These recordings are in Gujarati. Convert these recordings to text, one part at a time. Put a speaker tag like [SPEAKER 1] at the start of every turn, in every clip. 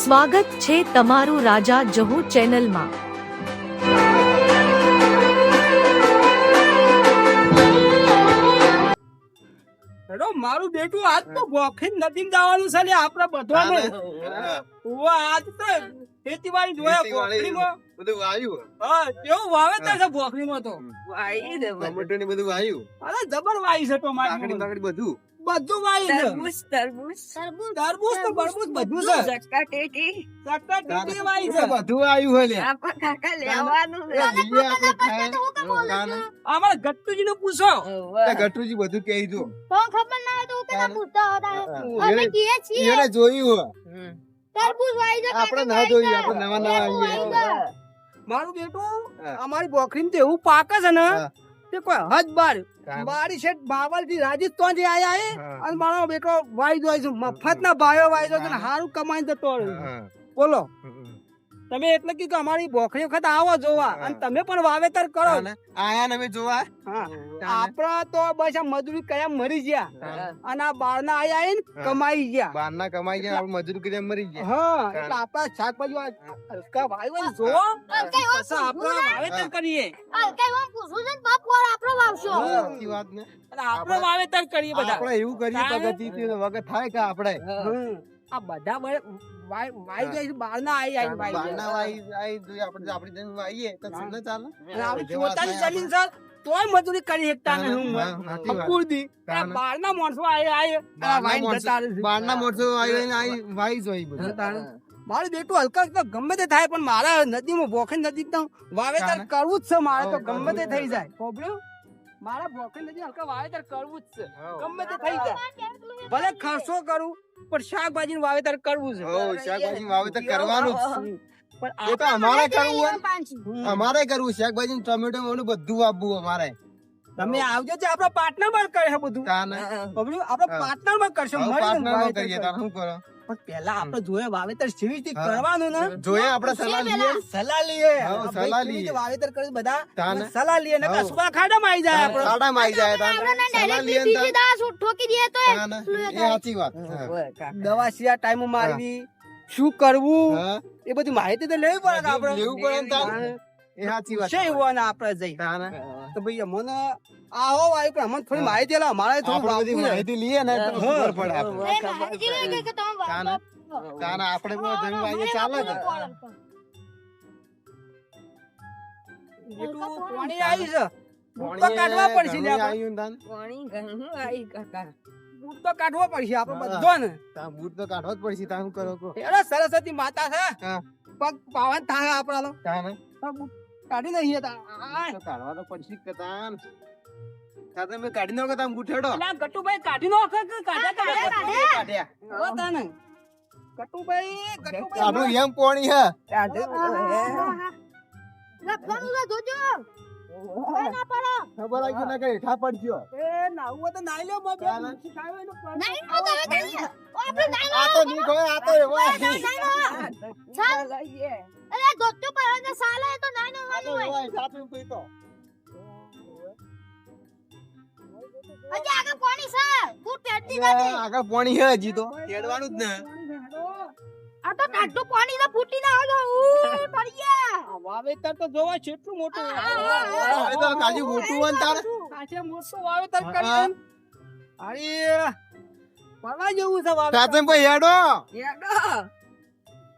[SPEAKER 1] સ્વાગત છે તમારું રાજા જહુ ચેનલમાં.
[SPEAKER 2] હેડો મારું બેટું આજ તો ભોખી નદીમાં જવાનું છે લે આપડે બધાને. આજ તો ખેતીવાડી જોયા
[SPEAKER 3] ખેતીવાડી. બધું વાયુ
[SPEAKER 2] હા કેવું વાવેતર છે ગોખરીમાં તો?
[SPEAKER 3] ટમેટો ને બધું. વાયુ.
[SPEAKER 2] અરે જબર વાયુ છે તો મારી
[SPEAKER 3] બધું.
[SPEAKER 2] બધું વાઈ તરબૂચ તરબૂચ. તો બરબૂચ બધું છે. સક્કર ટેટી. વાઈ છે.
[SPEAKER 3] બધું વાયુ હે લે આપા કાકા લેવાનું. કાને.
[SPEAKER 2] ગટ્ટુજી નું પૂછો.
[SPEAKER 3] તે ગટ્ટુજી બધું કહી દો.
[SPEAKER 4] તો ખબર ના તો પેલા પૂછતા હતા. અમે
[SPEAKER 3] એને-
[SPEAKER 4] છીએ.
[SPEAKER 3] એને જોયું હો.
[SPEAKER 4] તરબૂચ વાઈ છે
[SPEAKER 3] આપણે ના જોયું આપણે નવા નવા
[SPEAKER 4] આવી
[SPEAKER 2] મારું બેટું. અમારી બોખરીમાં તો એવું પાકે છે ને. તે કોઈ હદ બાર. મારી શેઠ બાવલથી રાજસ્થાનથી આયા હે. અને મારો બેટો વાઈ દો છે મફત ના ભાઈઓ વાઈ દો છે હારું કમાઈ જતો. બોલો. તમે એટલે કીધું કે અમારી બોખરી વખત આવો જોવા. અને તમે પણ વાવેતર કરો.
[SPEAKER 3] આયા ને જોવા?
[SPEAKER 2] હા. આપડા તો બસ આ મજૂરી કયા મરી ગયા. અને આ બાર ના આયા
[SPEAKER 3] આવીને
[SPEAKER 2] કમાઈ ગયા.
[SPEAKER 3] બહારના કમાઈ ગયા આપણે મજૂરી કરીને મરી ગયા.
[SPEAKER 2] હા એટલે આપડા શાકભાજી હલકા ભાઈ ને જોવો પછી આપડે વાવેતર કરીએ.
[SPEAKER 4] આપણો વાવશો?
[SPEAKER 3] સાચી વાત ને.
[SPEAKER 2] આપણે વાવેતર કરીએ બધા.
[SPEAKER 3] આપણે એવું કરીએ
[SPEAKER 2] કાને.
[SPEAKER 3] પ્રગતિ વગર થાય કે આપણે?
[SPEAKER 2] હમ. આ બધા વાઈ વાઈ જાય છે બાર ના આઈ આઈ વાઈ
[SPEAKER 3] બહારના. વાઈ- આઈ જો આપણે આપણી જેમ વાઈએ તો
[SPEAKER 2] હા.
[SPEAKER 3] ચાલે
[SPEAKER 2] અને આવી પોતાની જમીન સર તોય મજૂરી કરી શકતા. નહીં હું. અપૂરતી
[SPEAKER 3] કાને.
[SPEAKER 2] બાર ના માણસો આઈ આઈ
[SPEAKER 3] બહારના
[SPEAKER 2] વાઈ જતા.
[SPEAKER 3] બહારના માણસો આવીને આઈ વાઈ જોઈ બધું.
[SPEAKER 2] મારું બેટું હલકા તો ગમે તે થાય પણ મારા નદીમાં ભોખે નદી તો વાવેતર કરવું જ છે મારે તો ગમે તે થઈ જાય પોપડ્યું? મારા ભોખરી લઈને હલકા વાવેતર કરવું જ છે ગમે તે થઈ જાય ભલે ખર્ચો કરું પણ શાકભાજી વાવેતર કરવું છે
[SPEAKER 3] હો શાકભાજી વાવેતર કરવાનું જ છે.
[SPEAKER 2] પણ
[SPEAKER 3] એ તો અમારે કરવું હોય અમારે કરવું શાકભાજી ટમેટો ઓલું બધું આપવું અમારે
[SPEAKER 2] તમે આવજો છે આપણા પાર્ટનરમાં કરે છે બધું? આપણે. પાર્ટનરમાં કરશો પાર્ટનરમાં
[SPEAKER 3] કરીએ. તારે શું કરો
[SPEAKER 2] પણ પેલા આપણે જોઈએ વાવેતર જેવી રીતે કરવાનું ને?
[SPEAKER 3] જોઈએ આપણે સલાહ લઈએ.
[SPEAKER 2] સલાહ લઈએ.
[SPEAKER 3] સલાહ લઈએ.
[SPEAKER 2] વાવેતર કરી બધા? સલાહ લઈએ નકર
[SPEAKER 3] હા.
[SPEAKER 2] સુવા ખાડામાં આવી જાય આપણે.
[SPEAKER 3] ખાડામાં આવી જાય તાને. સલાહ લઈએ
[SPEAKER 4] બીજી. દાસ ઠોકી દે તો એ.
[SPEAKER 3] સાચી વાત.
[SPEAKER 2] દવા સિયા ટાઈમ મારવી. શું કરવું? એ બધી માહિતી તો લેવી પડે આપણે.
[SPEAKER 3] લેવું પડે તાને. એ સાચી વાત
[SPEAKER 2] છે એવું આપણે જઈ? તો ભાઈ અમને આવો વાયુ પણ અમને થોડી માહિતી આલો અમારે થોડું
[SPEAKER 3] બધી માહિતી લઈએ ને ખબર પડે આપણે.
[SPEAKER 4] એ માહિતી જેવી કે- કે તમે વાવ-
[SPEAKER 3] તાને.
[SPEAKER 4] વાવ-
[SPEAKER 3] તાને આપણે પણ જમીન ચાલે
[SPEAKER 4] વાપરવું
[SPEAKER 3] કે
[SPEAKER 4] પડે.
[SPEAKER 2] એટલું પાણી આવી છે. તો કાઢવા પડશે ને આપણે.
[SPEAKER 3] આવ્યું ને તાને.
[SPEAKER 2] બૂટ તો કાઢવો પડશે આપણે
[SPEAKER 3] હા.
[SPEAKER 2] બધો ને
[SPEAKER 3] બૂટ તો કાઢવો જ પડશે તાન કરો
[SPEAKER 2] સરસ્વતી માતા છે. પગ પાવન થાય આપણા
[SPEAKER 3] તાને
[SPEAKER 2] કાઢી નહીં હતા.
[SPEAKER 3] તો કાઢવા તો પછી જ કે તાન. કાઢી નાખો તાન ગુઠેડો.
[SPEAKER 2] એટલે ગટુભાઈ કાઢી નો કે કાઢ્યા તો
[SPEAKER 4] કાઢ્યા,
[SPEAKER 3] કાઢ્યા.
[SPEAKER 2] હોતા ને ગટુભાઈ ગટુભાઈ
[SPEAKER 3] આપણું એમ પોણી હે.
[SPEAKER 4] લખવાનું તો જોજો. કઈ ના પડો.
[SPEAKER 3] ખબર આવી ગયું ને કે હેઠા પડજો
[SPEAKER 2] એ નાવું તો નાઈ લ્યો માં બે તો પાણી.
[SPEAKER 4] નાઈ નો તો હવે તમે. ઓ, આપણે નાઈ
[SPEAKER 3] આ તો નહીં ખબર આ તો એવા
[SPEAKER 4] નાઈ નો. ચાલ. અરે, પહેરે તો સાલે તો નાઈ નો
[SPEAKER 3] તો
[SPEAKER 4] હોય.
[SPEAKER 3] એવા કોઈ તો
[SPEAKER 4] હજી આગળ પાણી છે? ફૂટ પેટતી નથી.
[SPEAKER 3] આગળ પોણી હે હજી તો હેડવાનું જ ને
[SPEAKER 4] આ તો ટાઢું પાણી તો ફૂટી ના તો ઉ, પડી
[SPEAKER 2] વાવેતર તો જોવા છે મોટું.
[SPEAKER 3] હવે તો કાજી મોટું વન તાર?
[SPEAKER 2] તારે મોટું વાવેતર કરી અરે પરવા જેવું છે વાવેતર.
[SPEAKER 3] સાચે ભાઈ હેડો.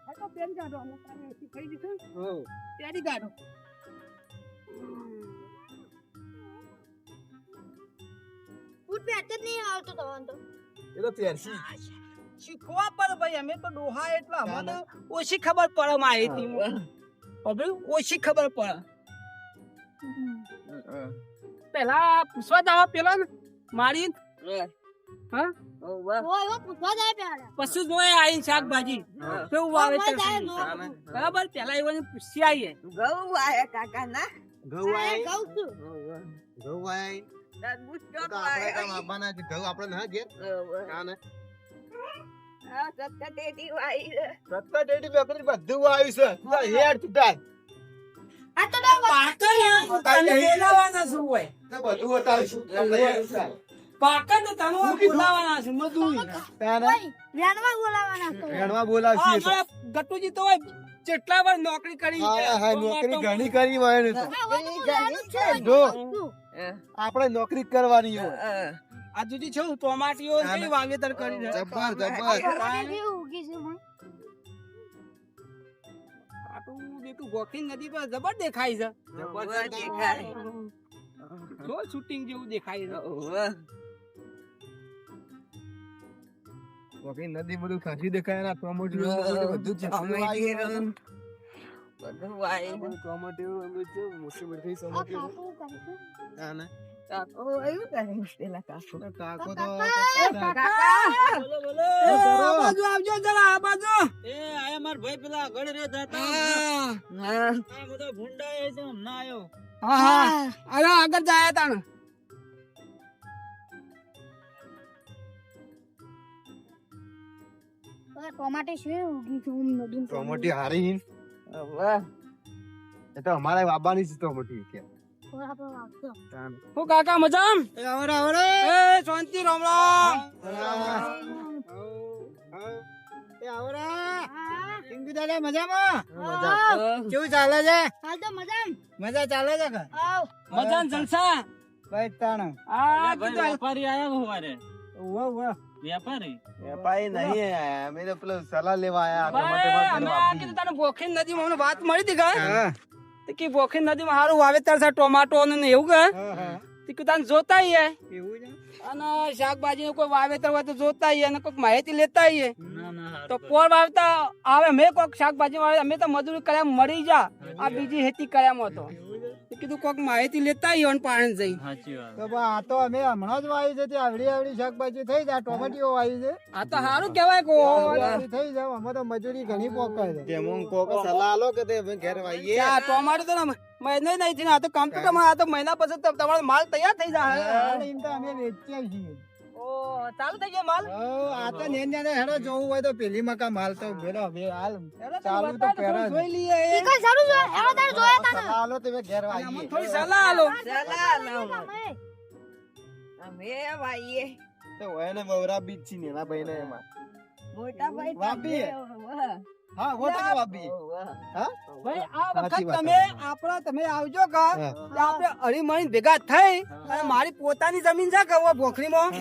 [SPEAKER 2] આ તો પેન કાઢો અમે તારે થઈ જશે ને, પેરી કાઢો.
[SPEAKER 4] ફૂટ પેટ નહીં આવતો તો.
[SPEAKER 3] એ તો પેરસી
[SPEAKER 2] શીખવા પડે ભાઈ અમે તો ડોહા એટલા અમને તો ઓછી ખબર પડે માહિતી પબ્લિક ઓછી ખબર પડે. પેલા પૂછવા દાવા પેલા ને મારી? આઈ શાકભાજી. કેવું. બરાબર પેલા એ પૂછી આવીએ
[SPEAKER 3] ઘઉં આય.
[SPEAKER 4] ઘઉં
[SPEAKER 3] આય ઘઉં આપણે ના ઘેર ડેડી બેકરી બધું આવ્યું છે. તો હેડ તું
[SPEAKER 4] આ તો ના
[SPEAKER 2] પાકર તને બોલાવાના શું હોય.
[SPEAKER 3] તો બધું બતાવીશું આપણે હેડ તું તાર.
[SPEAKER 2] પાકા તો તમે બોલાવાના છે મજૂરી
[SPEAKER 5] તાને?
[SPEAKER 4] બોલાવાના તો.
[SPEAKER 5] વેણવા બોલાવશી તો.
[SPEAKER 2] ગટુજી તો જેટલા વાર નોકરી કરી
[SPEAKER 5] હા હા નોકરી ઘણી કરી. હોય ને તો. આપણે નોકરી કરવાની હોય.
[SPEAKER 2] આ જુદી છે ટોમાટીઓ છે વાવેતર કરી
[SPEAKER 4] ઉગી છે?
[SPEAKER 2] બેટું ગોખી નદી પર જબર દેખાય છે. જો શૂટિંગ જેવું દેખાય છે.
[SPEAKER 5] બાકી નદી બધું ખાસી દેખાય ને ટોમેટું બધું ટોમેટું
[SPEAKER 4] આ
[SPEAKER 5] ટોમેટું
[SPEAKER 4] કાકુ કાકુ.
[SPEAKER 5] તાને
[SPEAKER 4] કાકા,
[SPEAKER 5] કાકો તો
[SPEAKER 4] કાકા.
[SPEAKER 2] બોલો બોલો આ બાજુ આવજો જરા આ બાજુ
[SPEAKER 6] એ આયા માર ભાઈ પેલા ગળે રે જતા
[SPEAKER 2] હા
[SPEAKER 6] આ બધો ભૂંડા એ છે હમણાં આયો
[SPEAKER 2] હા હા અરે આગળ જાય તાણ
[SPEAKER 4] હવે ટમાટર શું ઉગી છે?
[SPEAKER 5] ટોમેટી હારી એ તો અમારે બાબાની છે ટોમેટી કે
[SPEAKER 4] આપણે
[SPEAKER 2] હું કાકા મજામ
[SPEAKER 5] આવરે આવરે
[SPEAKER 2] એ શાંતિ રામ રામ
[SPEAKER 5] એ આવરે
[SPEAKER 4] હા.
[SPEAKER 5] પિંકુ દાદા મજામાં. કેવું ચાલે છે
[SPEAKER 4] હાલ તો મજામાં.
[SPEAKER 5] મજા ચાલે છે કે.
[SPEAKER 2] મજાન જલસા
[SPEAKER 5] ભાઈ તાણ
[SPEAKER 2] આ
[SPEAKER 6] વેપારી આયા હોવારે
[SPEAKER 5] વાહ વાહ
[SPEAKER 6] વેપારી
[SPEAKER 5] વેપારી નહીં આયા તો પેલો સલાહ લેવા આયા
[SPEAKER 2] ભાઈ, અમે આ કીધું તને ભોખી નદીમાં મને વાત મળી હતી કા કે બોખીન નદીમાં સારું વાવેતર છે ટોમાટો ને એવું કે તે કે તને જોતા
[SPEAKER 5] એવું
[SPEAKER 2] અને શાકભાજી નું કોઈ વાવેતર હોય તો જોતા અને કોઈક માહિતી લેતા
[SPEAKER 6] ના
[SPEAKER 2] તો પોર વાવતા આવે મેં કોઈક શાકભાજી વાવે અમે તો મજૂરી કર્યા મળી જા. આ બીજી ખેતી કર્યામાં તો. તે કીધું કોક માહિતી લેતા આવ્યો ને પાણી જઈ.
[SPEAKER 6] સાચી વાત.
[SPEAKER 5] તો બા આ તો અમે હમણાં જ વાવી છે તે આવડી આવડી શાકભાજી થઈ જાય ટોમેટીઓ વાવી છે.
[SPEAKER 2] આ તો સારું કેવાય કો
[SPEAKER 5] થઈ જાય અમે તો મજૂરી ઘણી પોકાય છે. તેમાં કોક સલાહ લો કે તે ઘેર વાવીએ
[SPEAKER 2] આ ટોમાટો તો મહિનો નહીં થઈને આ તો કમ્પ્યુટરમાં આ તો મહિના પછી તમારો માલ તૈયાર થઈ જાય.
[SPEAKER 5] એમ તો અમે વેચીએ છીએ.
[SPEAKER 2] ચાલુ થઈ ગયા માલ?
[SPEAKER 5] આ તો નેન નેને હેડો જોવું હોય તો પેલી મકા માલ તો ભેરો હવે હાલ.
[SPEAKER 2] ચાલુ
[SPEAKER 5] ચાલુ
[SPEAKER 2] તો
[SPEAKER 5] તો
[SPEAKER 2] જોઈ લઈએ
[SPEAKER 4] ઈ કઈ સારું છે? હેડો તારે જોયા તા ને.
[SPEAKER 5] સલાહ આલો ઘેર
[SPEAKER 2] અમને થોડી સલાહ આલો.
[SPEAKER 4] અમે.
[SPEAKER 5] તો હોય ને બવરા બીજ છે ભાઈ ને એમાં વાપીએ હા મોટા વાપી હા?
[SPEAKER 2] ભાઈ આ વખત તમે આપણા તમે આવજો કા. આપણે ભેગા થઈ અને મારી પોતાની જમીન છે કે ભોખરીમાં?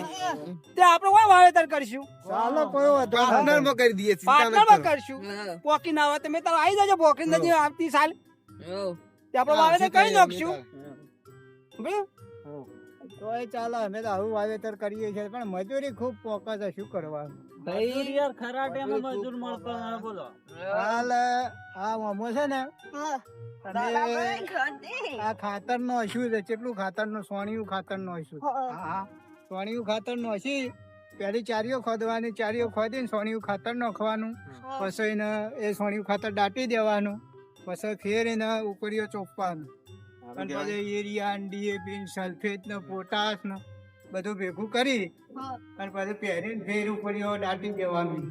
[SPEAKER 2] તે આપણે વાવેતર કરીશું.
[SPEAKER 5] ચાલો કોઈ વાંધો કરી દઈએ
[SPEAKER 2] પાટણમાં કરશું. પોકી ના હોય તમે તારે આવી જજો ભોખરી નદી આવતી સાલ. તે આપણે વાવેતર કરી નાખશું. તો
[SPEAKER 5] એ ચાલો અમે તો આવું વાવેતર કરીએ છીએ પણ મજૂરી ખૂબ પોકા છે શું કરવાનું?
[SPEAKER 6] મજૂર યાર ખરા ટાઈમે મજૂર મળતો ના. બોલો.
[SPEAKER 5] હાલ આ મોમો છે ને? આ ખાતર નો હશું છે કેટલું ખાતરનું સોણિયું ખાતર નો હશું.
[SPEAKER 4] હા.
[SPEAKER 5] સોણિયું ખાતર નો હશી. પેલી ચારીઓ ખોદવાની ચારીઓ ખોદીને સોણિયું ખાતર નાખવાનું પછી એને એ સોણિયું ખાતર દાટી દેવાનું. પછી ફેરીને ઉકળીઓ ચોપવાનું. અને પછી યુરિયા ડીએપી સલ્ફેટ ને પોટાશ ને બધું ભેગું કરી
[SPEAKER 4] હા.
[SPEAKER 5] અને પછી પહેરીને ફેર ઉપરીઓ દાટી દેવાનું.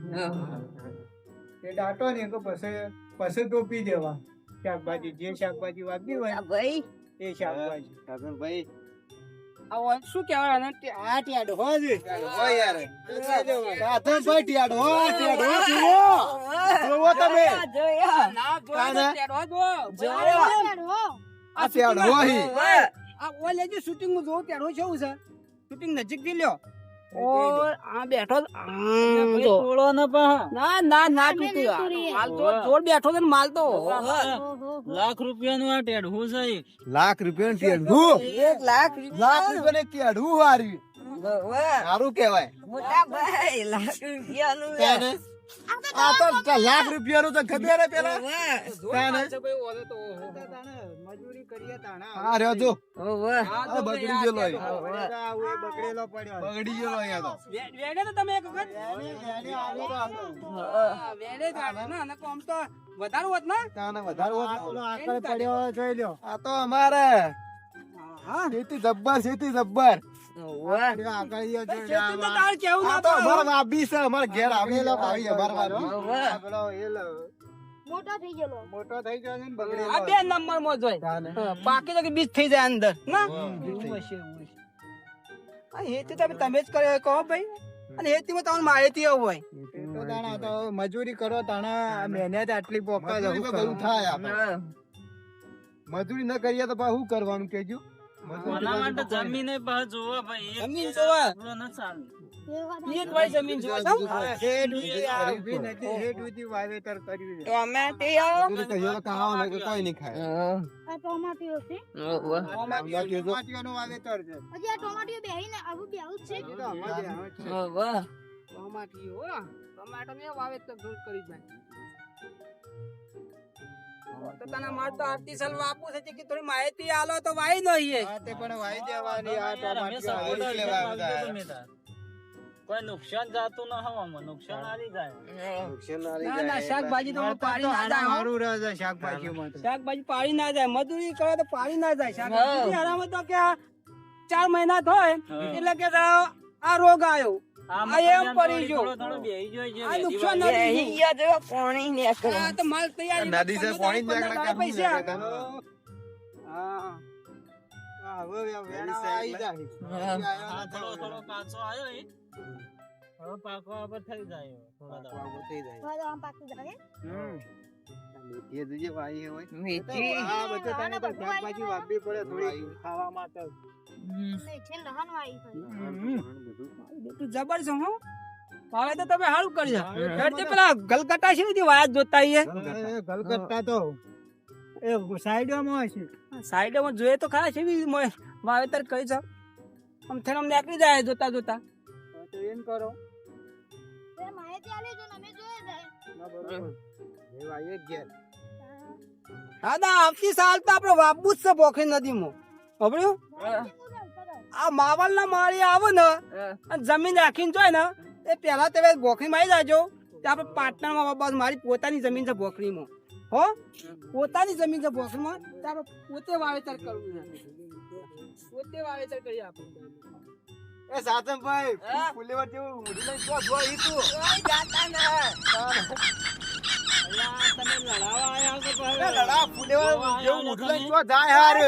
[SPEAKER 5] એ દાટો ને તો પછી પછી ટોપી દેવા. શાકભાજી જે શાકભાજી વાગી હોય ભાઈ? એ શાકભાજી. ભાઈ
[SPEAKER 2] આ શું કહેવાય આને?
[SPEAKER 5] આ ટેડ હો જ. રાધન ભાઈ ટેડ હો ટેડ હો જુઓ. જુઓ તમે.
[SPEAKER 2] ના, જોયો તો
[SPEAKER 5] કાને?
[SPEAKER 2] ટેડો જો.
[SPEAKER 4] હેડો.
[SPEAKER 5] આ ટેડ હો.
[SPEAKER 2] આ ઓય લેજો શૂટિંગમાં જોવો ટેડો કેવું છે? શૂટિંગ નજીકથી લ્યો. આ બેઠો
[SPEAKER 6] ને
[SPEAKER 2] ના ના ના તો જોર બેઠો છે માલ તો.
[SPEAKER 6] લાખ રૂપિયા નું આ ટેડ છે
[SPEAKER 5] લાખ રૂપિયા ટેડ હું લાખ રૂપિયા. ને ટેડ હારી. સારું કહેવાય. તેને? આ તો લાખ રૂપિયા નું તો ખબર પેલા? મજૂરી કરીએ તાણા હા રહ્યો જો
[SPEAKER 2] આ
[SPEAKER 5] આ બગડી ગયેલો
[SPEAKER 2] આ
[SPEAKER 5] અહીં.
[SPEAKER 2] તો-
[SPEAKER 5] આવું એ બગડેલો પડ્યો બગડી ગયેલો અહીંયા તો.
[SPEAKER 2] વેડે તો તમે એક વખત?
[SPEAKER 5] એને- એને આલો તો આલો.
[SPEAKER 2] હા, વેડે જ વાળો ને, કોમ તો વધારે હોત ને?
[SPEAKER 5] તાને વધારે હોત. આકળ પડ્યો જોઈ લ્યો. આ તો અમારે.
[SPEAKER 2] હા.
[SPEAKER 5] જબ્બર જબ્બર. અમારા ઘેર આવેલો ભાઈ અમારા
[SPEAKER 4] મોટો થઈ ગયેલો.
[SPEAKER 5] મોટો થઈ ગયો છે ને બગડેલો.
[SPEAKER 2] આ બે નંબરમાં જોઈ.
[SPEAKER 5] તાને.
[SPEAKER 2] તો કે બીજ થઈ જાય અંદર. ના?
[SPEAKER 5] હમ, બીજ થઈ.
[SPEAKER 2] એવું હશે, એવું હશે. આ હેતી તમે તમે જ કર્યો કહો ભાઈ. અને હેતીમાં તમને માહિતી આવું હોય.
[SPEAKER 5] તો તાણા તો મજૂરી કરો તાણા મહેનત આટલી પોકા જવું
[SPEAKER 3] બધું થાય આપણે. મજૂરી ન કરીએ તો પછી શું કરવાનું કેજો
[SPEAKER 6] જમીન માટે જમીને પાછું ભાઈ
[SPEAKER 2] જમીન જોવા.
[SPEAKER 6] ન ચાલે.
[SPEAKER 2] એક જમીન જોવા છો?
[SPEAKER 5] નથી, વાવેતર કર્યું
[SPEAKER 3] તો કે કોઈ નહીં ખાય.
[SPEAKER 4] આ ટોમાટીઓ છે.
[SPEAKER 5] ટમાટીઓનું વાવેતર છે.
[SPEAKER 4] હજી આ ટોમાટીઓ બેહીને આવું બેહું છે.
[SPEAKER 5] તો અમારે આવે છે.
[SPEAKER 2] ટમાટીઓ, હો. ટમાટાને વાવેતર દૂર કરી જાય તો તને માર તો આરતી સાલ વાપુ છે કે થોડી માહિતી આલો તો વાઈ નો ઈએ
[SPEAKER 5] હા, તે પણ વાવી દેવાની. આ.
[SPEAKER 3] લેવા.
[SPEAKER 6] કોઈ નુકસાન જાતું ન હવામાં નુકસાન આવી જાય.
[SPEAKER 3] નુકસાન આવી
[SPEAKER 2] જાય ના શાકભાજી તો પાડી ના જાય
[SPEAKER 5] મારું રહે છે શાકભાજી. માં
[SPEAKER 2] શાકભાજી પાડી ના જાય મજૂરી કરો તો પાડી ના જાય. શાકભાજી આરામ તો કે ચાર મહિના થાય એટલે કે આ રોગ આવ્યો. આ એમ પડી ગયો. આ નુકસાન. નથી થયું. આ તો માલ તૈયાર
[SPEAKER 3] નદી છે પાણી જ
[SPEAKER 2] પંદર પૈસા.
[SPEAKER 5] હા. હવે આવી જાય.
[SPEAKER 6] આ થોડો થોડો કાચો આવ્યો. હવે પાકવા પર થઈ જાય.
[SPEAKER 4] હવે આમ પાકી જાય
[SPEAKER 5] હમ.
[SPEAKER 3] એ જોઈએ ભાઈ હોય.
[SPEAKER 5] એ તો આ બધું તને તો શાકભાજી વાપરવી પડે થોડી. ખાવા માટે.
[SPEAKER 4] નહીં છે વાળી
[SPEAKER 2] તું જબર છો હું. હવે તો તમે સારું કરજો એટલે પેલા ગલકટા છે ને વાત જોતા આઈએ.
[SPEAKER 5] તો એ સાઈડમાં
[SPEAKER 2] સાઈડમાં જોઈએ તો ખરા છે વાવેતર કરી છે આમ થઈને આમ નીકળી જાય જોતા જોતા.
[SPEAKER 5] એમ કરો.
[SPEAKER 4] તે માહિતી આલી જો અમે જોઈ જાય
[SPEAKER 5] ના બરોબર.
[SPEAKER 2] આવતી સાલ તો આપણે વાબુ જ છે પોખરી નદીમાં. ખબર્યું આ માવલ ના માળી આવે ને અને જમીન રાખીને જોય ને એ પેલા તમે ભોખરી માં જાજો. આપણે પાટણમાં બસ મારી પોતાની જમીન છે બોખરીમાં હો? પોતાની જમીન છે ભોખરીમાં આપણે પોતે વાવેતર કરવું પોતે વાવેતર કરી આપણે.
[SPEAKER 3] એ સાતમભાઈ
[SPEAKER 2] હા?
[SPEAKER 3] ફુલેવર જેવું ઉડી લઈ જો જો ઈ તું.
[SPEAKER 6] અલ્યા, તમે લડાવા આયા છો
[SPEAKER 3] એ લડા ફુલેવર
[SPEAKER 6] જેવું આવ્યા
[SPEAKER 3] ઉડી લઈને જાય હારે.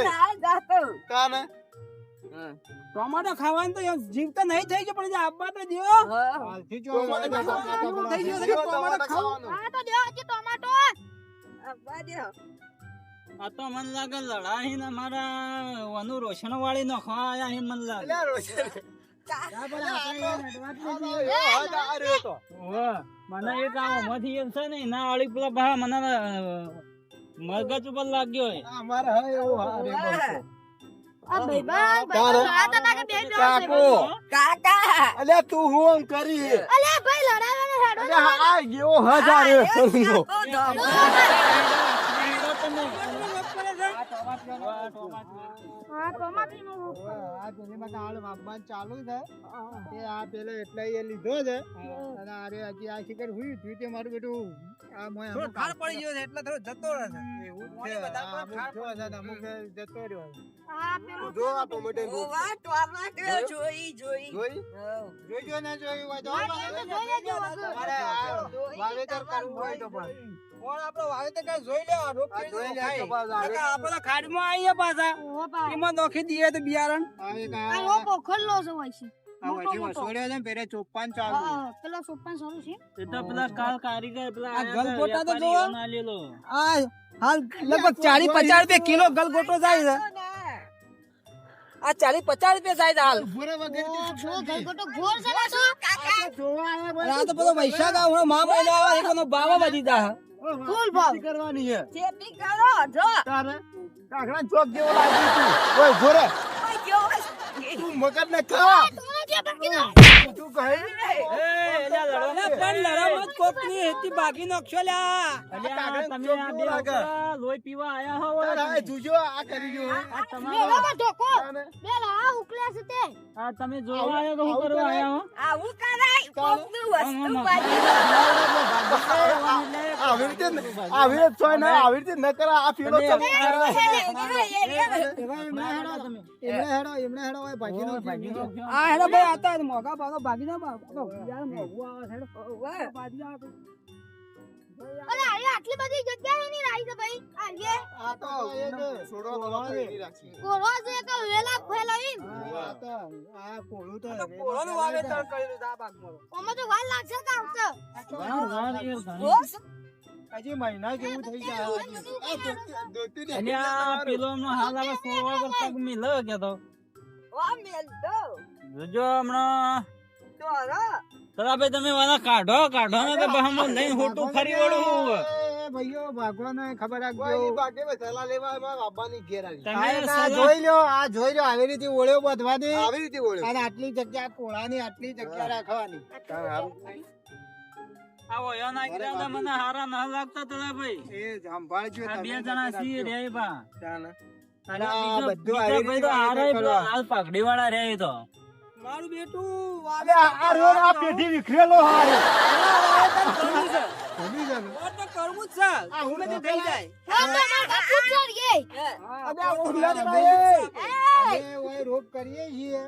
[SPEAKER 2] ખાવાનું તો જીવ તો નહીં થઈ ગયો પણ આપવા તો દ્યો
[SPEAKER 5] હાલથી જો
[SPEAKER 3] ટોમાટો
[SPEAKER 2] થઈ ગયો
[SPEAKER 3] ખાવાનું.
[SPEAKER 4] આ તો દેવા હજી ટોમાટો.
[SPEAKER 6] આ તો મને લાગે લડાઈ ને મારા વાનું રોશન વાળી નો આયા મન મને લાગે.
[SPEAKER 3] રોશન.
[SPEAKER 6] મને એક આ ઓમાંથી છે ને ના વાળી પેલા ભા મને મગજ ઉપર લાગ્યો હે.
[SPEAKER 5] તું અમારે કરી એવું હારે
[SPEAKER 3] કાકો તું હું
[SPEAKER 4] ભાઈ લડાવે ને
[SPEAKER 3] આ.
[SPEAKER 6] આ ટોમાટો.
[SPEAKER 4] ટોમાટી નો
[SPEAKER 5] આ પેલીમાં તો હાલ વાવવાનું ચાલુ છે એ આ પેલે એટલે એ લીધો છે. અને આરે હજી આ શિખર હુઈ થયું તે મારું બેટું આ મોય
[SPEAKER 2] થોડો ખાર પડી ગયો છે એટલે થોડો જતો રહે છે.
[SPEAKER 5] એવું જ છે.
[SPEAKER 2] બધા
[SPEAKER 5] આ
[SPEAKER 2] પર ખાર
[SPEAKER 5] જો છે ને અમુક જતો રહ્યો.
[SPEAKER 4] આ પેલું
[SPEAKER 3] જો આ ટોમેટો જોઈ.
[SPEAKER 5] જોઈજો ને જોઈ જોઈ જોઈ
[SPEAKER 4] જોઈ એ તો જોઈ.
[SPEAKER 5] તમારે આ વાવેતર કરવું હોય તો પણ.
[SPEAKER 2] કોણ આપણો જોઈ
[SPEAKER 5] જોઈ લે.
[SPEAKER 2] આપણે ખાડમાં આવીએ પાછા. એમાં નોખી દઈએ તો બિયારણ.
[SPEAKER 5] આ
[SPEAKER 4] લો હોય છે.
[SPEAKER 5] ચાલુ
[SPEAKER 4] હા પેલા સોપાન સારું છે.
[SPEAKER 6] એ તો પેલા કાલ કારીગર પેલા
[SPEAKER 2] આ
[SPEAKER 6] આયા
[SPEAKER 2] ગલગોટા તો
[SPEAKER 6] હતા,
[SPEAKER 2] જોવો.
[SPEAKER 6] વેપારીઓ ના લેલો.
[SPEAKER 2] આ હાલ લગભગ ચાલીસ પચાસ રૂપિયા કિલો ગલગોટો જાય છે. આ ચાલીસ પચાસ રૂપિયા જાય હાલ.
[SPEAKER 5] ભૂરે વગર
[SPEAKER 4] ઓ જો ગલગોટો ઘોર છે ને તો
[SPEAKER 5] જોવા આયા
[SPEAKER 2] અને આ તો બધો વૈશાખ આવે મા મહિનો આવે ભાવ વધી જાય
[SPEAKER 4] ફૂલ ભાવ
[SPEAKER 5] કરવાની છે.
[SPEAKER 4] ચેપી કરો જો.
[SPEAKER 5] તારે કાકડા ચોક જેવો લાગી તું ઓય ભૂરે તું મગજ ને ખા તું કહે.
[SPEAKER 2] પણ જ હેતી બાકી નાખશો લ્યા.
[SPEAKER 6] તમે આ બે છોકરા લોહી પીવા આયા હો
[SPEAKER 5] આ જોજો આ કરી જો
[SPEAKER 6] આ તમારો
[SPEAKER 4] મેલો માં ધોકો
[SPEAKER 5] તારે
[SPEAKER 4] ઉકલ્યા છે તે.
[SPEAKER 6] આ તમે જોવા આયા કે શું કરવા આયા હો?
[SPEAKER 3] આવી રીતે આવી રીતે ચોય ના આવી રીતે ન કરા આ પેલો
[SPEAKER 6] તમે-
[SPEAKER 3] ચમત્કાર
[SPEAKER 5] હેડો એમને હેડો ભાગી નો
[SPEAKER 2] આ હેડો ભાઈ આતા મોગા ભાગો ભાગી ના ભાગો યાર મોગું આવે છે હેડો ભાગી આવે.
[SPEAKER 4] અરે આ આટલી બધી જગ્યાએ એની રાઈ છે ભાઈ. આઈએ
[SPEAKER 5] આ તો
[SPEAKER 3] છોડો દવા કરી રાખી.
[SPEAKER 4] કોરો છે કે વેલા ફેલાઈ
[SPEAKER 5] આ તો આ કોળું તો
[SPEAKER 2] આ તો વાવેતર કરેલું છે આ ભાગમાં
[SPEAKER 4] ઓમાં તો વાર લાગશે કે આવશે?
[SPEAKER 6] વાર વાર યાર ઘણી.
[SPEAKER 5] હજી મહિના જેવું થઈ જાય
[SPEAKER 6] અને આ પેલો નો હાલ હવે સો વગર પગ મિલે કે તો. જોજો હમણાં. તરા ભાઈ તમે વાળા કાઢો કાઢો ને તો બહાર નહીં હોટું ફરી વળું
[SPEAKER 5] ભાઈઓ ભાગવા ને ખબર રાખજો.
[SPEAKER 3] મેં સલાહ લેવા બાબાની ઘેર આવી.
[SPEAKER 6] તમે
[SPEAKER 5] જોઈ લ્યો આ જોઈ લ્યો આવી રીતે ઓળ્યો બધવા દે
[SPEAKER 3] આવી રીતે ઓળ્યો.
[SPEAKER 5] અને આટલી જગ્યા કોળાની આટલી જગ્યા રાખવાની.
[SPEAKER 6] આવો યો ના કીધા મને હારા ન લાગતા તલા ભાઈ.
[SPEAKER 5] એ સંભાળજો
[SPEAKER 6] તમે બે જણા
[SPEAKER 5] સી
[SPEAKER 6] રે બા.
[SPEAKER 5] ચાલ
[SPEAKER 6] અને બીજો-
[SPEAKER 5] બધું આવી રીતે
[SPEAKER 6] હારે હાલ પાઘડી વાળા રે તો.
[SPEAKER 2] મારું બેટું
[SPEAKER 5] અલે આ- આ રોડ આ પેઢી વિખરેલો હારો.
[SPEAKER 2] કરવું છે
[SPEAKER 5] સમજી જાને?
[SPEAKER 2] વાત તો કરવું જ છે
[SPEAKER 5] આ હું
[SPEAKER 2] તો થઈ જાય
[SPEAKER 4] હા તો માર બાપુ
[SPEAKER 5] આ ભાઈ. ઓય રોપ કરીએ છીએ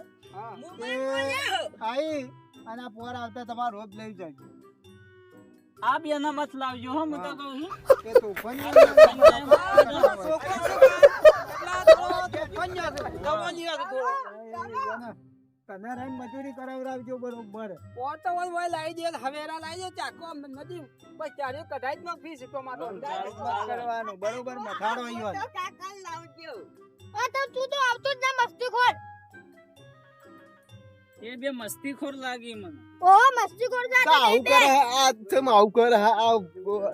[SPEAKER 5] આઈ અને આ પોર આવતા તમારો રોપ લઈ જાય
[SPEAKER 6] આ બે ના મત લાવજો હો હું તો કહું છું.
[SPEAKER 5] તમે રહીને મજૂરી કરાવડાવજો બરોબર. કરવાનું બરોબર મથાડો અહીંયા
[SPEAKER 4] આ તો તું તો આવતો જ ના મસ્તીખોર.
[SPEAKER 6] એ બે મસ્તીખોર લાગી મને.
[SPEAKER 4] ઓ મસ્તીખોર જા
[SPEAKER 3] તો આવું કરે આ તેમ આવું કરે આ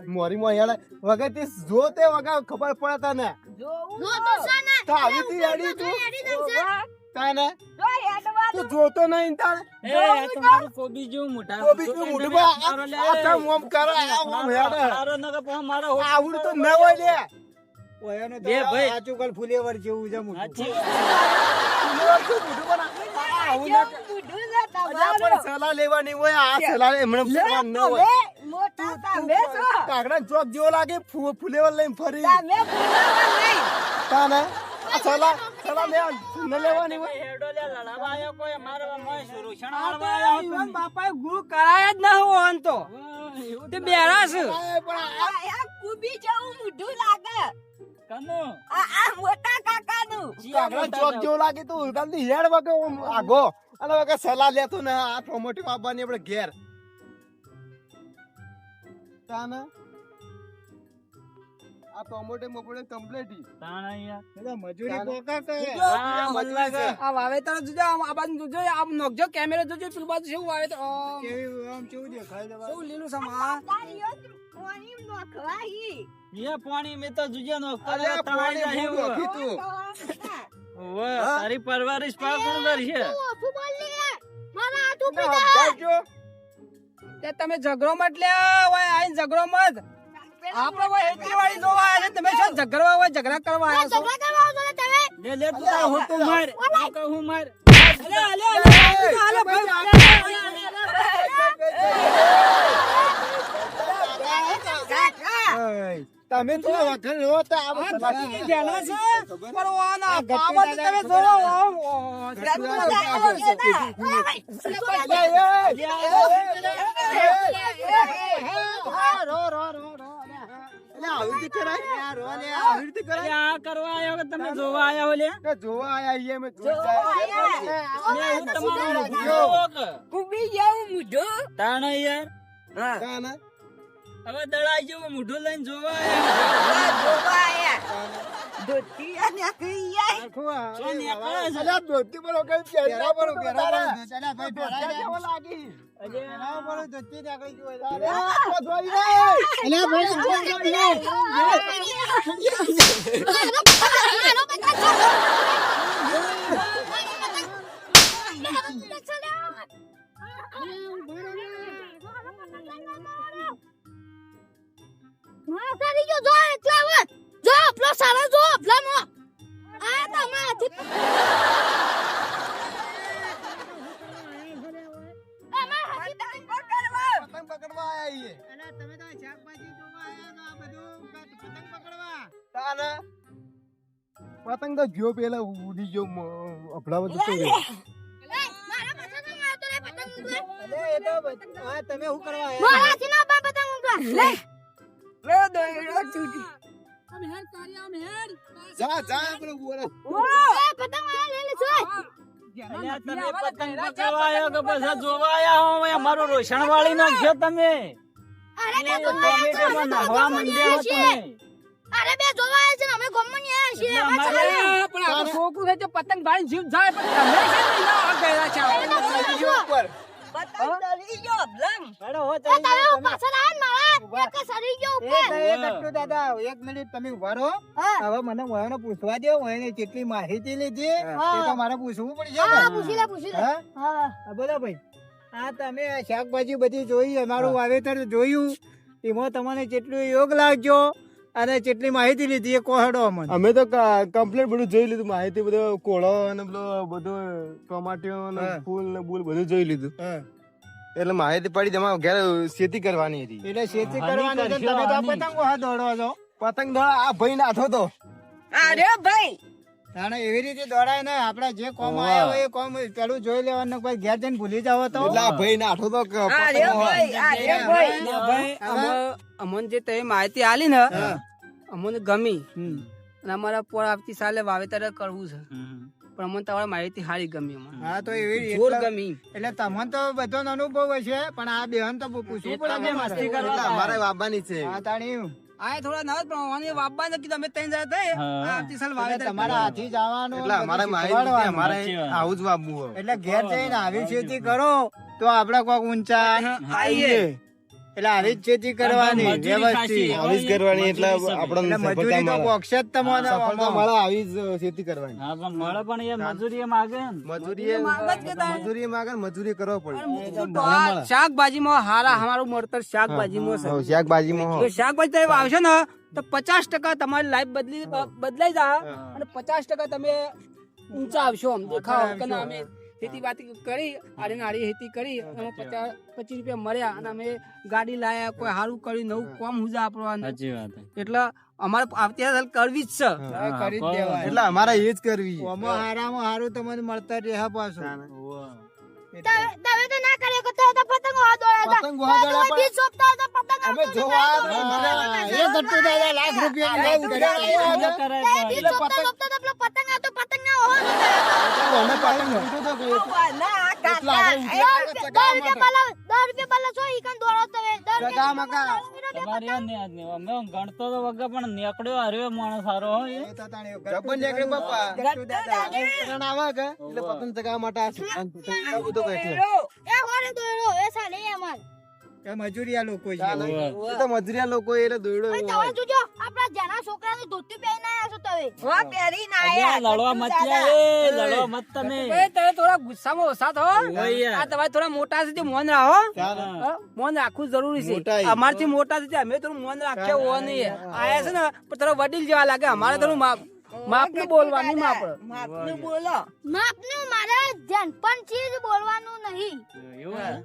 [SPEAKER 3] મોરી માં યાર વગર તે જો તે વગર ખબર પડતા ને
[SPEAKER 4] જો તો. છે ને
[SPEAKER 3] તો આવી તી રેડી તું તાને? તું જોતો નહીં
[SPEAKER 6] તો મારું કોબી જેવું મોટા
[SPEAKER 3] કોબી જેવું મોઢું? આ- કામ ઓમ કરે, આ ઓમ હેડે.
[SPEAKER 6] ન કે પણ મારો
[SPEAKER 3] આવડું તો ન હોય લે.
[SPEAKER 5] ઓયાને તો
[SPEAKER 6] બે ભાઈ.
[SPEAKER 5] સાચું કલ ફુલેવર જેવું છે મોટું.
[SPEAKER 6] સાચી
[SPEAKER 3] મોટું મોઢું આવું ના કરે. અલ્યા પણ સલાહ લેવાની હોય આ સલાહ એમણે ન હોય. કાગડા ચોક જેવો લાગે ફુલેવર લઈને ફરી. તાને? આ સલાહ સલાહ લે ન લેવાની હોય.
[SPEAKER 6] હેડો લે લડાવા આયો કોઈ મારો મોય સુરક્ષણ આળવા આયો હતો.
[SPEAKER 2] બાપાએ ગુરુ કરાયા જ ના હોય તો. તે બેરા છે.
[SPEAKER 3] આ પણ આ
[SPEAKER 6] કનું?
[SPEAKER 3] કાગડા ચોક જેવો લાગે તું ઉલટાની હેડ વગર આગો. અને સલાહ લેતો ને આ ટોમેટો આપવાની આપણે ઘેર. તાને? આ ટોમેટો મોકડે કમ્પ્લીટ
[SPEAKER 6] તાણ યાર.
[SPEAKER 5] એટલે મજૂરી
[SPEAKER 3] ચાલો.
[SPEAKER 5] કે કરે.
[SPEAKER 6] આ મને
[SPEAKER 2] આ વાવેતર જોજો આ બાજુ જોજો આ નોકજો કેમેરો જોજો પેલું બાજુ શું વાવેતર?
[SPEAKER 5] કેવી આમ કેવું દેખાય દેવા
[SPEAKER 2] શું લીલું છે પાણી નોખવાઈ
[SPEAKER 6] યે પાણી મે તો જોજો નો
[SPEAKER 3] અલ્યા પાણી બહુ નોખી તું.
[SPEAKER 6] ઓવે, તારી પરવારિશ પાકું કરશે
[SPEAKER 4] ઓછું બોલ લે મારા હાથ
[SPEAKER 3] ના,
[SPEAKER 2] તે તમે ઝઘડો મત લ્યા હોય આઈ ઝઘડો મત. આપણે હોય હેતી વાળી જોવા આવ્યા છે તમે શું ઝઘડવા હોય ઝઘડા કરવા આવ્યા છો
[SPEAKER 4] ઝઘડા કરવા આવતો ને તમે
[SPEAKER 6] લે લે તું માર હું હું માર
[SPEAKER 2] ભાઈ,
[SPEAKER 5] તમે આ
[SPEAKER 2] છે ઓના તમે ઓ,
[SPEAKER 5] રો રો રો રો
[SPEAKER 6] હવે દળાઈ જેવું મોઢું લઈને જોવા આયા
[SPEAKER 5] આખું આ-
[SPEAKER 6] શું નીકળે છે?
[SPEAKER 3] અલ્યા, ધોતી પર વગર
[SPEAKER 5] પેરા પર
[SPEAKER 3] પહેરવા
[SPEAKER 5] પેરા
[SPEAKER 3] તારા.
[SPEAKER 5] લે.
[SPEAKER 4] જો પેલો સારો જો પેલો આ અમારાથી પતંગ પકડવા
[SPEAKER 3] આયા છીએ.
[SPEAKER 5] અલ્યા તમે તો શાકભાજી જોવા આયા છો, આ બધું પતંગ પકડવા
[SPEAKER 3] તાને. પતંગ તો ગયો પેલા ઉડી ગયો મ- અભડાવા જતો રહ્યો.
[SPEAKER 4] એ, મારા પતંગ આવતો રે પતંગ ઉડવા.
[SPEAKER 5] અલ્યા એ તો તમે શું કરવા આયા?
[SPEAKER 4] મારાથી ના પતંગ. લે
[SPEAKER 2] લે દોયડો તૂટી
[SPEAKER 3] જા જા આપણે બોલે
[SPEAKER 4] એ પતંગ વાળા લઈ લેજો
[SPEAKER 6] અલ્યા તમે પતંગ પકડવા કે પછી જોવા હો અમારું રોષણ વાળી નાખ્યો તમે.
[SPEAKER 4] અરે બે
[SPEAKER 6] નાહવા માંડ્યા
[SPEAKER 4] અરે બે છે અમે ગમન.
[SPEAKER 2] પણ છોકરું પતંગ ભાઈ જીવ જાય પણ તમે ના આ છે
[SPEAKER 4] ઉપર.
[SPEAKER 5] તો એક હતું દાદા એક મિનિટ તમે ઊભા રહો.
[SPEAKER 4] હા.
[SPEAKER 5] હવે મને વયોને પૂછવા દો કેટલી માહિતી લીધી. મારે પૂછવું પડશે બોલો ભાઈ. આ તમે શાકભાજી બધી જોઈ અમારું વાવેતર જોયું. એમાં તમને જેટલું યોગ લાગજો અને જેટલી માહિતી લીધી એ કોહડો અમને.
[SPEAKER 3] અમે તો કમ્પ્લીટ બધું જોઈ લીધું. માહિતી બધું કોળો અને પેલો બધું ટોમાટો ને ફૂલ ને બૂલ બધું જોઈ લીધું. એટલે માહિતી પડી તમારે ઘેર ખેતી કરવાની હતી.
[SPEAKER 5] એટલે ખેતી કરવાની તમે તો. પતંગો હાથ દોડો છો.
[SPEAKER 3] પતંગ દોડા આ ભાઈ નાથો તો.
[SPEAKER 5] તાણે એવી રીતે દોડાય ને આપડા જે કોમ આયા હોય એ કોમ પેલું જોઈ લેવાનું કોઈ ઘેર જઈને ભૂલી જાવ તો.
[SPEAKER 3] એટલે આ ભાઈ નાથો તો કે પતંગ
[SPEAKER 2] ભાઈ અમે- જે તમે માહિતી આલી ને અમને ગમી. અને અમારા પર આવતી સાલે વાવેતર કરવું છે. પણ અમને તમારી માહિતી સારી ગમી
[SPEAKER 5] હા તો એવી
[SPEAKER 2] જોર ગમી
[SPEAKER 5] એટલે તમને તો બધો અનુભવ હશે પણ આ બેહન તો પૂછવું પડે ને મારે.
[SPEAKER 3] એટલે અમારે વાવવાની છે.
[SPEAKER 5] હા તાણી
[SPEAKER 2] આ થોડા ના પ્રમાણે વાપવા નથી તમે ત્રણ જાય થઈ આવતી સાલ વાવેતર
[SPEAKER 5] તમારા હાથી જવાનું
[SPEAKER 3] એટલે અમારે માહિતી અમારે આવું જ વાપવું
[SPEAKER 5] એટલે ઘેર જઈને આવી ખેતી કરો તો આપડે કોક ઊંચા આવીએ એટલે આવી જ ખેતી કરવાની
[SPEAKER 6] મજૂરી
[SPEAKER 5] વ્યવસ્થિત.
[SPEAKER 3] આવી જ કરવાની એટલે આપણને
[SPEAKER 5] મજૂરી તો. બોક્ષ જ તમને
[SPEAKER 3] સફળતા મળે. આવી જ ખેતી કરવાની.
[SPEAKER 6] હા પણ મળે પણ એ મજૂરી માગે
[SPEAKER 3] મજૂરી મજૂરી માગે મજૂરી કરવો પડે.
[SPEAKER 2] શાકભાજી શાકભાજીમાં હારા અમારું મળતર શાકભાજીમાં છે.
[SPEAKER 3] શાકભાજીમાં
[SPEAKER 2] શાકભાજી તમે વાવશો ને તો પચાસ ટકા તમારી લાઈફ બદલી બદલાઈ જાય અને પચાસ ટકા તમે ઊંચા આવશો આમ દેખાવ કે ના અમે ખેતી બાતી કરી આડી નાડી ખેતી કરી અમે પચાસ પચીસ રૂપિયા મળ્યા અને અમે ગાડી લાયા કોઈ સારું કર્યું નવું કોમ હુજા
[SPEAKER 6] આપવાનું.
[SPEAKER 2] એટલે અમારે આવતી સાલ કરવી જ છે.
[SPEAKER 5] કરી જ દેવાય.
[SPEAKER 3] એટલે અમારે એ જ કરવી.
[SPEAKER 5] હારામાં હારું તમને મળતા રહે પાછું.
[SPEAKER 4] તમે તો ના કરે કે તો પતંગો હતા.
[SPEAKER 3] પતંગો
[SPEAKER 4] તમે બીજ સોંપતા હતા પતંગ
[SPEAKER 3] અમે જોવા.
[SPEAKER 5] એ ગટ્ટુ દાદા લાખ રૂપિયા
[SPEAKER 6] એવું કરે.
[SPEAKER 4] તમે બીજ. સોંપતા સોંપતા તો પેલો પતંગ તો પતંગ ના હો
[SPEAKER 3] અમે પતંગ તો કે એટલા આગળ
[SPEAKER 4] હતો. દસ રૂપિયા પાલા દસ રૂપિયા પાલા છો ઈ કાન દોડો તમે દસ
[SPEAKER 3] જગા મકા.
[SPEAKER 6] તમારે યાર ને આજ ને અમે ગણતો તો વગર પણ નેકડ્યો હાર્યો માણસ સારો હો એ.
[SPEAKER 3] જબર નીકળે બાપા.
[SPEAKER 5] ગટ્ટુ દાદા.
[SPEAKER 3] આવે કે? એટલે પતંગ ચગાવવા માટે આ બધું કહે છે.
[SPEAKER 4] એ હોરે દોડો એ સાલે એ અમાર
[SPEAKER 5] મજૂરિયા લોકો છે.
[SPEAKER 3] એ તો મજૂરિયા લોકો એટલે દોયડો
[SPEAKER 4] ઓય તમે જોજો આપણા જેના છોકરાને ધોતી પહેરીને આયા છો તમે.
[SPEAKER 6] અલ્યા, લડવા મત એ. લડવા મત તમે.
[SPEAKER 2] એ તમે થોડા ગુસ્સામાં ઓછા થો. આ તમારે થોડા મોટા છે મોન રાખો. મોન રાખવું જરૂરી છે. અમારથી મોટા છે અમે થોડું મોન રાખ્યા હોવો નહીં. આયા છે ને પણ થોડા વડીલ જેવા લાગે. અમારે થોડું માપનું બોલવાની માપ.
[SPEAKER 4] માપનું મારે ધ્યાનપણથી ચીજ બોલવાનું નહીં.
[SPEAKER 6] એવું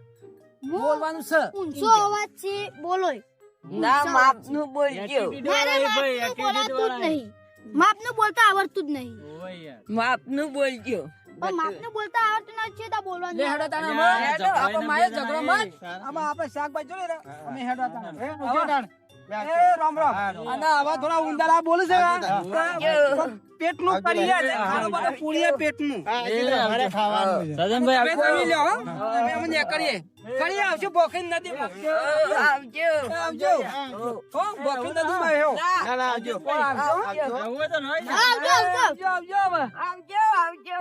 [SPEAKER 2] બોલવાનું છે.
[SPEAKER 4] ઊંચો અવાજ છે બોલો
[SPEAKER 7] ના માપનું બોલજો.
[SPEAKER 4] મારે માપનું બોલાતું જ નહીં. માપનું બોલતા આવડતું જ નહીં.
[SPEAKER 7] માપનું બોલજો.
[SPEAKER 4] માપનું બોલતા આવડતું નથી તો બોલવાનું
[SPEAKER 2] લે હેડો તાણા
[SPEAKER 6] હેડો,
[SPEAKER 2] આપણે મારે ઝઘડો મત આમાં આપણે શાકભાજી જોઈએ ને અમે હેડો તાણા.
[SPEAKER 5] એ
[SPEAKER 2] રામ રામ. અને આવા થોડા ઉંદાલા બોલે છે પેટનું કરી યાર પૂરી પેટનું.
[SPEAKER 5] હા, અમારે ખાવાનું
[SPEAKER 6] સજનભાઈ
[SPEAKER 2] અમે
[SPEAKER 6] આપો.
[SPEAKER 2] લ્યો અમે અમે કરીએ. કરીએ આવશું બોખીન નદીમાં
[SPEAKER 7] આવજો.
[SPEAKER 2] આવજો. હો બોખીન નદીમાં આવ્યો
[SPEAKER 3] ના ના આવજો.
[SPEAKER 2] આવજો.
[SPEAKER 6] જવું તો નહીં
[SPEAKER 4] આવજો આવજો.
[SPEAKER 2] આવજો આવજો
[SPEAKER 7] આવજો આવજો